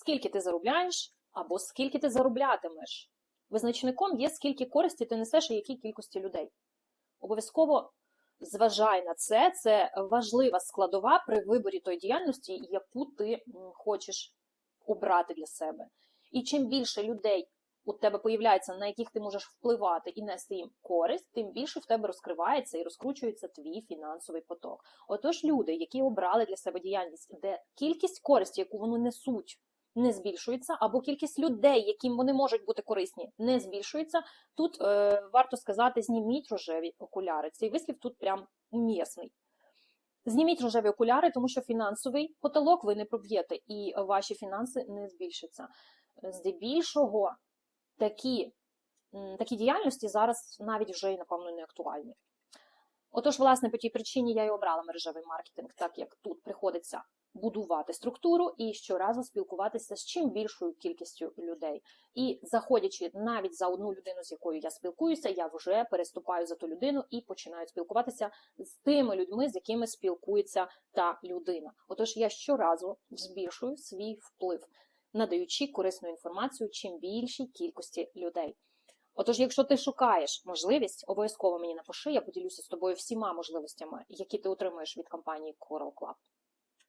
скільки ти заробляєш або скільки ти зароблятимеш. Визначником є скільки користі ти несеш і якій кількості людей. Обов'язково зважай на це, це важлива складова при виборі тої діяльності, яку ти хочеш обрати для себе. І чим більше людей у тебе появляється, на яких ти можеш впливати і нести їм користь, тим більше в тебе розкривається і розкручується твій фінансовий поток. Отож, люди, які обрали для себе діяльність, де кількість користі, яку вони несуть, не збільшується, або кількість людей, яким вони можуть бути корисні, не збільшується. Тут е, варто сказати, зніміть рожеві окуляри. Цей вислів тут прям умісний. Зніміть рожеві окуляри, тому що фінансовий потолок ви не проб'єте, і ваші фінанси не збільшаться. Здебільшого такі, такі діяльності зараз навіть вже, напевно, не актуальні. Отож, власне, по тій причині я і обрала мережевий маркетинг, так як тут приходиться будувати структуру і щоразу спілкуватися з чим більшою кількістю людей. І заходячи навіть за одну людину, з якою я спілкуюся, я вже переступаю за ту людину і починаю спілкуватися з тими людьми, з якими спілкується та людина. Отож, я щоразу збільшую свій вплив, надаючи корисну інформацію чим більшій кількості людей. Отож, якщо ти шукаєш можливість, обов'язково мені напиши, я поділюся з тобою всіма можливостями, які ти отримуєш від компанії Coral Club.